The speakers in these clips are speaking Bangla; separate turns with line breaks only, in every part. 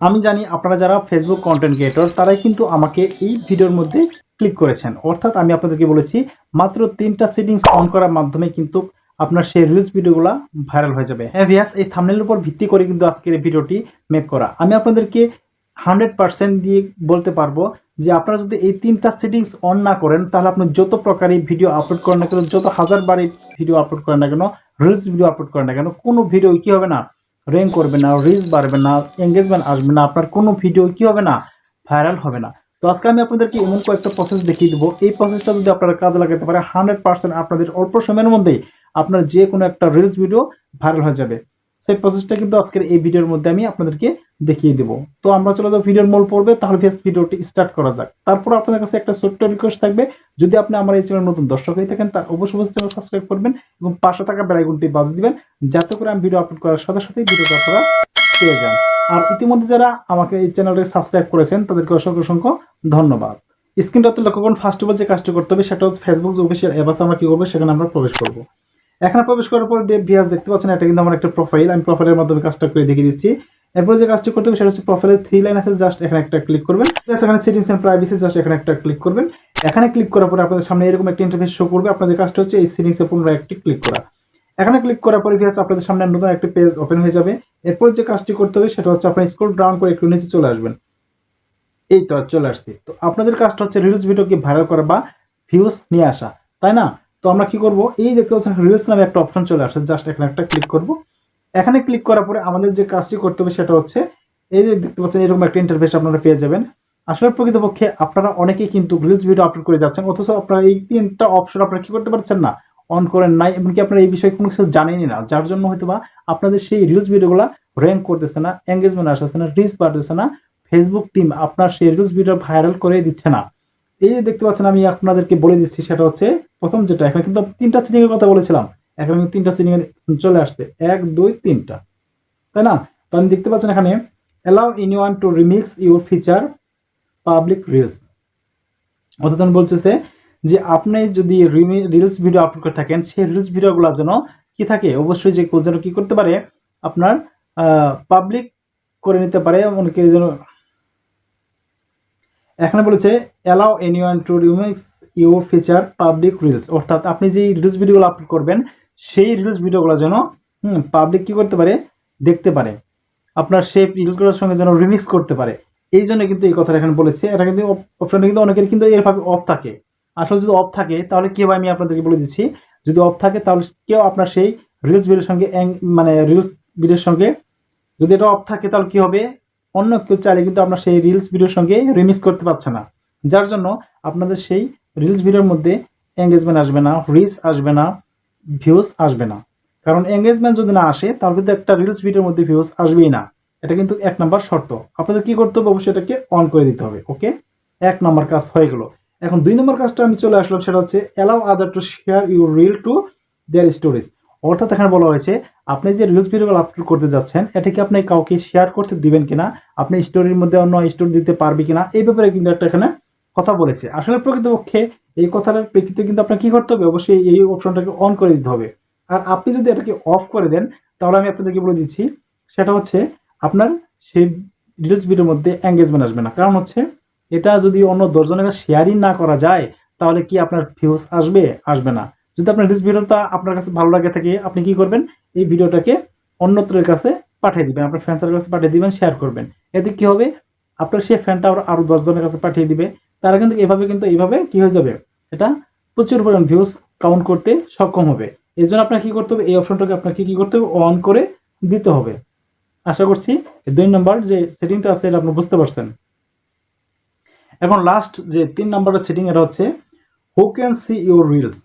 আমি জানি আপনারা যারা ফেসবুক কন্টেন্ট ক্রিয়েটর তারাই কিন্তু আমাকে এই ভিডিওর মধ্যে ক্লিক করেছেন। অর্থাৎ আমি আপনাদেরকে বলেছি, মাত্র তিনটা সেটিংস অন করার মাধ্যমে কিন্তু আপনার সেই রিলস ভিডিওগুলো ভাইরাল হয়ে যাবে। হ্যাঁ ভিয়াস এই থামনেলের উপর ভিত্তি করে কিন্তু আজকের এই ভিডিওটি মেক করা। আমি আপনাদেরকে হান্ড্রেড পার্সেন্ট দিয়ে বলতে পারব যে আপনারা যদি এই তিনটা সেটিংস অন না করেন, তাহলে আপনি যত প্রকারই ভিডিও আপলোড করেন না কেন, যত হাজার বারই ভিডিও আপলোড করেন না কেন রিলস ভিডিও আপলোড করেন না কেন, কোনো ভিডিও কী হবে না? র্যাঙ্ক করবে না রিচ বাড়বে না এঙ্গেজমেন্ট আসবে না, আপনার কোনো ভিডিও কি হবে না ভাইরাল হবে না। তো আজকে আমি আপনাদেরকে এমন কয়েকটা প্রসেস দেখিয়ে দেবো। এই প্রসেসটা যদি আপনারা কাজে লাগাতে পারে হান্ড্রেড পার্সেন্ট আপনাদের অল্প সময়ের মধ্যেই আপনার যে কোনো একটা রিলস ভিডিও ভাইরাল হয়ে যাবে। সেই প্রসেসটা কিন্তু আজকের এই ভিডিওর মধ্যে আমি আপনাদেরকে দেখিয়ে দেবো। তো আমরা চলে যাব ভিডিওর মূল পড়বে তাহলে ফেস ভিডিওটি স্টার্ট করা যাক। তারপর আপনাদের কাছে একটা ছোট্ট রিকোয়েস্ট থাকবে, যদি আপনি আমার এই চ্যানেল নতুন দর্শক হয়ে থাকেন, তার অবশ্যই চ্যানেল সাবস্ক্রাইব করবেন এবং পাশে থাকা বেলাইকনটি বাজিয়ে দিবেন, যাতে করে আমি ভিডিও আপলোড করার সাথে সাথেই ভিডিওটা আপনারা পেয়ে যান। আর ইতিমধ্যে যারা আমাকে এই চ্যানেলটি সাবস্ক্রাইব করেছেন, তাদেরকে অসংখ্য অসংখ্য ধন্যবাদ। স্ক্রিনটাতে লক্ষ্য করুন ফার্স্ট অফ অল যে কাজটি করতে হবে, সেটা হচ্ছে ফেসবুক অফিসিয়াল অ্যাপ আছে, আমরা কি করব? সেখানে আমরা প্রবেশ করব। এখানে প্রবেশ করার পর দেব ভিয়াস দেখতে পাচ্ছেন, এটা কিন্তু আমার একটা প্রোফাইল আমি প্রোফাইলের মাধ্যমে কাজটা করে দেখিয়ে দিচ্ছি। এরপর যে কাজটি করতে হবে, সেটা হচ্ছে প্রোফাইলের থ্রি লাইন আছে জাস্ট এখানে একটা ক্লিক করবেন। Plus এখানে সেটিংস এন্ড প্রাইভেসি জাস্ট এখানে একটা ক্লিক করবেন। এখানে ক্লিক করার পরে আপনাদের সামনে এরকম একটা ইন্টারফেস শো করবে। আপনাদের কাজটা হচ্ছে এই সেটিংসে পুনরায় একটি ক্লিক করা। এখানে ক্লিক করার পরে ভিয়াস আপনাদের সামনে নতুন একটা পেজ ওপেন হয়ে যাবে। এরপর যে কাজটি করতে হবে, সেটা হচ্ছে আপনি স্ক্রল ডাউন করে একটু নিচে চলে আসবেন। এই তো চলে আসছি। তো আপনাদের কাজটা হচ্ছে রিলস ভিডিওকে ভাইরাল করা বা ভিউজ নিয়ে আসা, তাই না? তো আমরা কি করব? এই দেখতে পাচ্ছেন রিলস নামে একটা অপশন চলে আসে জাস্ট এখানে একটা ক্লিক করব। এখানে ক্লিক করার পরে আমাদের যে কাজটি করতে হবে সেটা হচ্ছে, এই যে দেখতে পাচ্ছেন এরকম একটা ইন্টারফেস আপনারা পেয়ে যাবেন। আসলে প্রকৃতপক্ষে আপনারা অনেকেই কিন্তু রিলস ভিডিও আপলোড করে যাচ্ছেন, অথচ আপনারা এই তিনটা অপশন আপনারা কি করতে পারছেন না? অন করেন নাই, এমনকি আপনারা এই বিষয়ে কোনো কিছু জানেনই না, যার জন্য হয়তো বা আপনাদের সেই রিলস ভিডিওগুলো র্যাঙ্ক করতেছে না এঙ্গেজমেন্ট আসতেছে না রিচ বাড়তেছে না ফেসবুক টিম আপনার সেই রিলস ভিডিও ভাইরাল করে দিচ্ছে না। এই যে দেখতে পাচ্ছেন, আমি আপনাদেরকে বলে দিচ্ছি, সেটা হচ্ছে প্রথম যেটা, এখানে কিন্তু তিনটা এর কথা বলেছিলাম। এখানে কিন্তু তিনটা সিটিং চলে আসছে। এক, দুই, তিনটা। তাই না? তো আমি দেখতে পাচ্ছেন এখানে allow anyone to remix your feature public reels অর্থাৎ আমি বলতেছে যে আপনি যদি রিলস ভিডিও আপলোড করে থাকেন, সেই রিলস ভিডিওগুলো যেন কি থাকে? অবশ্যই যে যেন কি করতে পারে, আপনার পাবলিক করে নিতে পারে, অনেকে যেন এখানে বলেছে allow anyone to remix your feature public reels অর্থাৎ আপনি যেই রিলস ভিডিওগুলো আপলোড করবেন, সেই রিলস ভিডিওগুলো যেন পাবলিক কি করতে পারে? দেখতে পারে। আপনার সেই রিলসগুলোর সঙ্গে যেন রিমিক্স করতে পারে। এই জন্য কিন্তু এই কথাটা এখানে বলেছে। এটা কিন্তু অপশনটা কিন্তু অনেকের কিন্তু এরভাবে অফ থাকে। আসলে যদি অফ থাকে, তাহলে কি হবে আমি আপনাদেরকে বলে দিচ্ছি, যদি অফ থাকে, তাহলে কেউ আপনার সেই রিলস ভিডিওর সঙ্গে মানে রিলস ভিডিওর সঙ্গে যদি এটা অফ থাকে, তাহলে কী হবে? অন্য কেউ চাইলে কিন্তু আপনার সেই রিলস ভিডিওর সঙ্গে রিমিক্স করতে পারছে না। যার জন্য আপনাদের সেই রিলস ভিডিওর মধ্যে এঙ্গেজমেন্ট আসবে না রিচ আসবে না ভিউজ আসবে না। কারণ এঙ্গেজমেন্ট যদি না আসে, তাহলে কিন্তু একটা রিলস ভিডিওর মধ্যে ভিউজ আসবেই না। এটা কিন্তু এক নাম্বার শর্ত। আপনাদের কি করতে হবে? অবশ্যই এটাকে অন করে দিতে হবে ওকে এক নাম্বার কাজ হয়ে গেল। এখন দুই নম্বর কাজটা আমি চলে আসলাম, সেটা হচ্ছে allow other to share your reel to their stories অর্থাৎ এখানে বলা হয়েছে, আপনি যে রিলস ভিডিওগুলো আপলোড করতে যাচ্ছেন, এটা কি আপনি কাউকে শেয়ার করতে দিবেন কিনা, আপনি স্টোরির মধ্যে অন্য স্টোরি দিতে পারবে কিনা, এই ব্যাপারে কিন্তু একটা এখানে কথা বলেছে। আসলে প্রকৃতপক্ষে এই কথাটার প্রেক্ষিতে কিন্তু আপনার কি করতে হবে? অবশ্যই এই অপশনটাকে অন করে দিতে হবে। আর আপনি যদি এটাকে অফ করে দেন, তাহলে আমি আপনাদেরকে বলে দিচ্ছি, সেটা হচ্ছে আপনার সেই রিলস ভিডিওর মধ্যে এঙ্গেজমেন্ট আসবে না। কারণ হচ্ছে, এটা যদি অন্য দশজনের শেয়ারই না করা যায়, তাহলে কি আপনার ভিউজ আসবে? আসবে না। যদি আপনার রিলস ভিডিওটা আপনার কাছে ভালো লাগে থাকে, আপনি কি করবেন? এই ভিডিওটাকে অন্যত্রের কাছে পাঠিয়ে দিবেন, আপনার ফ্রেন্ডসের কাছে পাঠিয়ে দিবেন শেয়ার করবেন। এতে কি হবে? আপনার সেই ফ্যানটা আরও দশজনের কাছে পাঠিয়ে দিবে। তারা কিন্তু এভাবে, কিন্তু এইভাবে কি হয়ে যাবে? এটা প্রচুর পরিমাণ ভিউজ কাউন্ট করতে সক্ষম হবে। এই জন্য আপনার কি করতে হবে? এই অপশনটাকে আপনাকে কি করতে হবে? অন করে দিতে হবে। আশা করছি দুই নম্বর যে সেটিংটা আছে, এটা আপনি বুঝতে পারছেন। এখন লাস্ট যে তিন নম্বরের সেটিং এটা হচ্ছে who can see your reels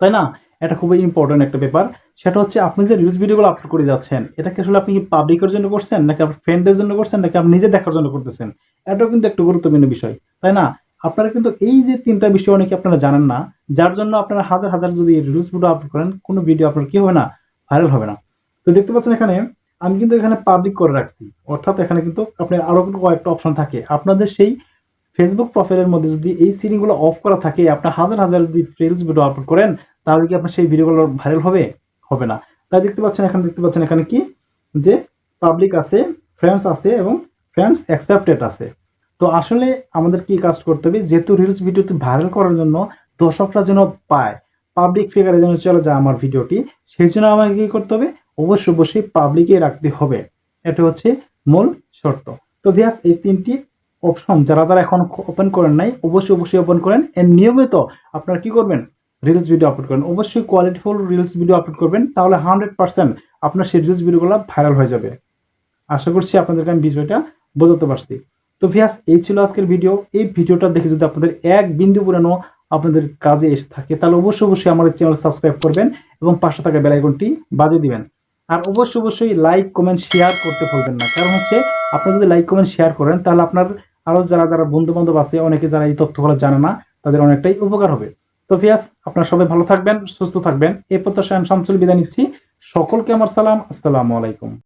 তাই না? এটা খুবই ইম্পর্টেন্ট একটা ব্যাপার। সেটা হচ্ছে আপনি যে রিলস ভিডিওগুলো আপলোড করে যাচ্ছেন এটাকে আসলে আপনি পাবলিকের জন্য করছেন, নাকি আপনার ফ্রেন্ডদের জন্য করছেন, নাকি আপনি নিজে দেখার জন্য করতেছেন? এটাও কিন্তু একটা গুরুত্বপূর্ণ বিষয়, তাই না? আপনারা কিন্তু এই যে তিনটা বিষয় অনেকে আপনারা জানেন না, যার জন্য আপনারা হাজার হাজার যদি রিলস ভিডিও আপলোড করেন, কোনো ভিডিও আপনার কি হবে না? ভাইরাল হবে না। তো দেখতে পাচ্ছেন এখানে, আমি কিন্তু এখানে পাবলিক করে রাখছি। অর্থাৎ এখানে কিন্তু আপনার আরও কিন্তু কয়েকটা অপশন থাকে। আপনাদের সেই ফেসবুক প্রোফাইলের মধ্যে যদি এই সিরিংগুলো অফ করা থাকে, আপনার হাজার হাজার যদি রিলস ভিডিও আপলোড করেন তাহলে কি আপনার সেই ভিডিওগুলো ভাইরাল হবে? হবে না। তাই দেখতে পাচ্ছেন এখানে, দেখতে পাচ্ছেন এখানে কি? যে পাবলিক আছে ফ্রেন্ডস আছে এবং ফ্রেন্ডস অ্যাকসেপ্টেড আছে। তো আসলে আমাদের কি কাজ করতে হবে? যেহেতু রিলস ভিডিওটি ভাইরাল করার জন্য দর্শকরা যেন পায় পাবলিক ফিগারে যেন চলে যায় আমার ভিডিওটি সেই জন্য আমাকে কি করতে হবে? অবশ্যই অবশ্যই পাবলিকে রাখতে হবে। এটা হচ্ছে মূল শর্ত। তো ভিয়াস এই তিনটি অপশন যারা যারা এখন ওপেন করেন নাই, অবশ্যই অবশ্যই ওপেন করেন। এর নিয়মিত আপনারা কি করবেন? রিলস ভিডিও আপলোড করেন। অবশ্যই কোয়ালিটিফুল রিলস ভিডিও আপলোড করবেন, তাহলে হান্ড্রেড পার্সেন্ট আপনার সেই রিলস ভিডিওগুলো ভাইরাল হয়ে যাবে। আশা করছি আপনাদেরকে আমি বিষয়টা বোঝাতে পারছি। তো ভিয়াস, এই ছিল আজকের ভিডিও এই ভিডিওটা দেখে যদি আপনাদের এক বিন্দু পুরানো আপনাদের কাজে এসে থাকে, তাহলে অবশ্যই অবশ্যই আমাদের চ্যানেল সাবস্ক্রাইব করবেন এবং পাশে থাকা বেলাইকনটি বাজিয়ে দিবেন। আর অবশ্যই অবশ্যই লাইক কমেন্ট শেয়ার করতে ভুলবেন না। কারণ হচ্ছে আপনি যদি লাইক কমেন্ট শেয়ার করেন, তাহলে আপনার আরও যারা যারা বন্ধু বান্ধব আছে, অনেকে যারা এই তথ্যগুলো জানে না, তাদের অনেকটাই উপকার হবে। তো ফিয়াস আপনারা সবাই ভালো থাকবেন, সুস্থ থাকবেন। এই প্রত্যাশা আমি শামসুল বিদায় নিচ্ছি। সকলকে আমার সালাম। আসসালামু আলাইকুম।